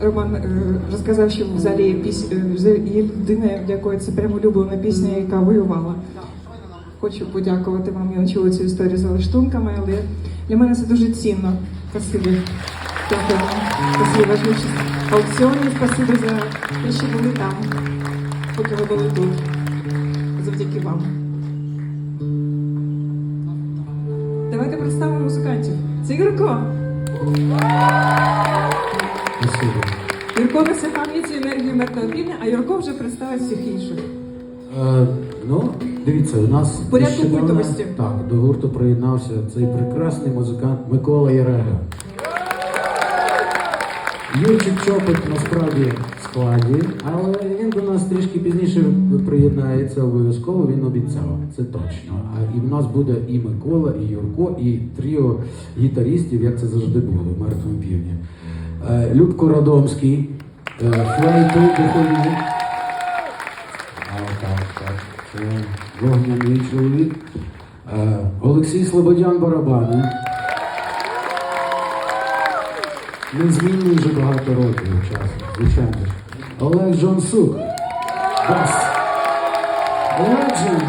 Роман е, розказав, що в залі є, піс... е, в є людина, якої це прямо улюблена пісня, яка воювала. Хочу подякувати вам. Я чула цю історію за лаштунками, але для мене це дуже цінно. Спасибі. Дякую вам. Спасибі вашу участь аукціоні. Спасибі за те, що були там, поки ви були тут. Завдяки вам. Давайте представимо музикантів. Це Юрко. Спасибо. Юрко несе пам'яті енергію мертвого півня, а Юрко вже представить всіх інших. Е, ну, дивіться, у нас порядку нещодавно- культовості. Так, до гурту приєднався цей прекрасний музикант Микола Ярега. Юрчик Чопик насправді в складі, але він до нас трішки пізніше приєднається обов'язково, він обіцяв, це точно. А і в нас буде і Микола, і Юрко, і тріо гітарістів, як це завжди було в мертвому півдні. Е, Любко Радомський, е, флейту духові. Вогняний чоловік. Е, Олексій Слободян барабани. Незмінний вже багато років часу, звичайно. Олег Джонсук. Бас. Legend.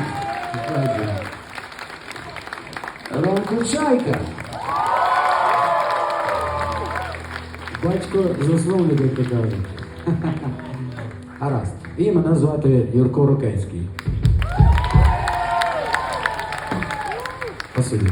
Ромко Чайка. Батько засновник, як. Гаразд. І мене звати Юрко Рокецький. Спасибі.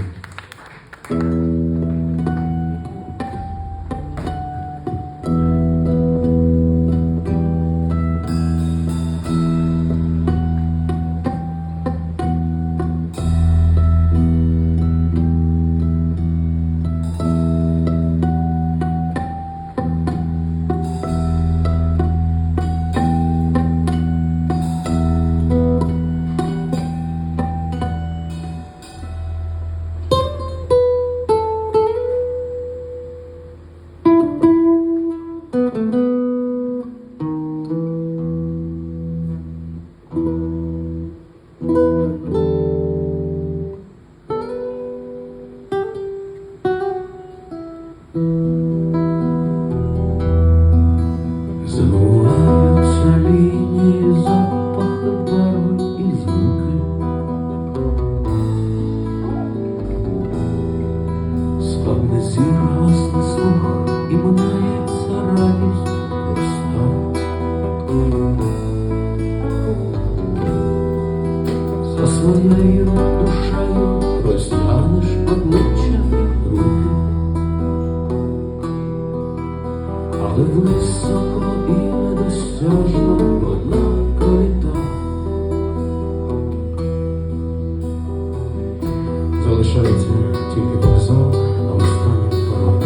Залишається тільки вокзал на останній порог.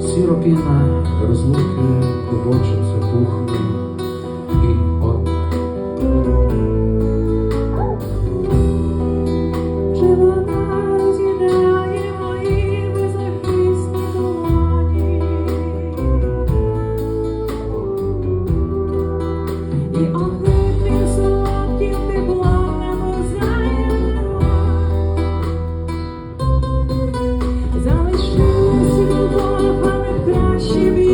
Сіропіна розлуки побочиться пухом Signora, para me piace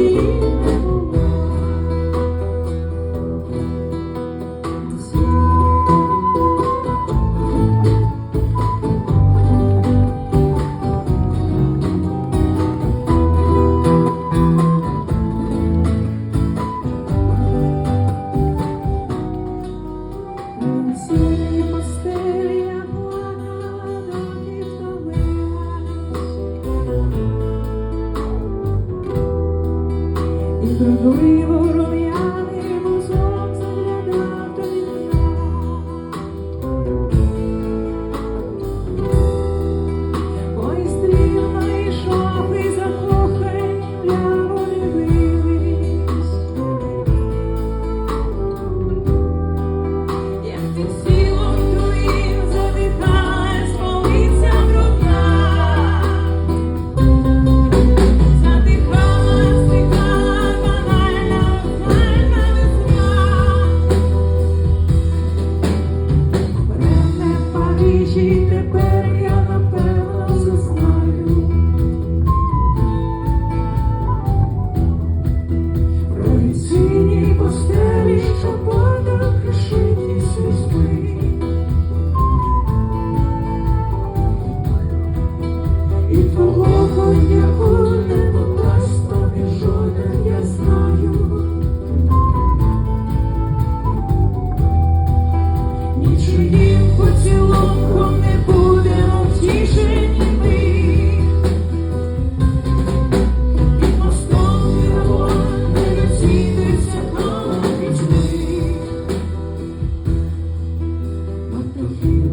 Thank mm -hmm. you.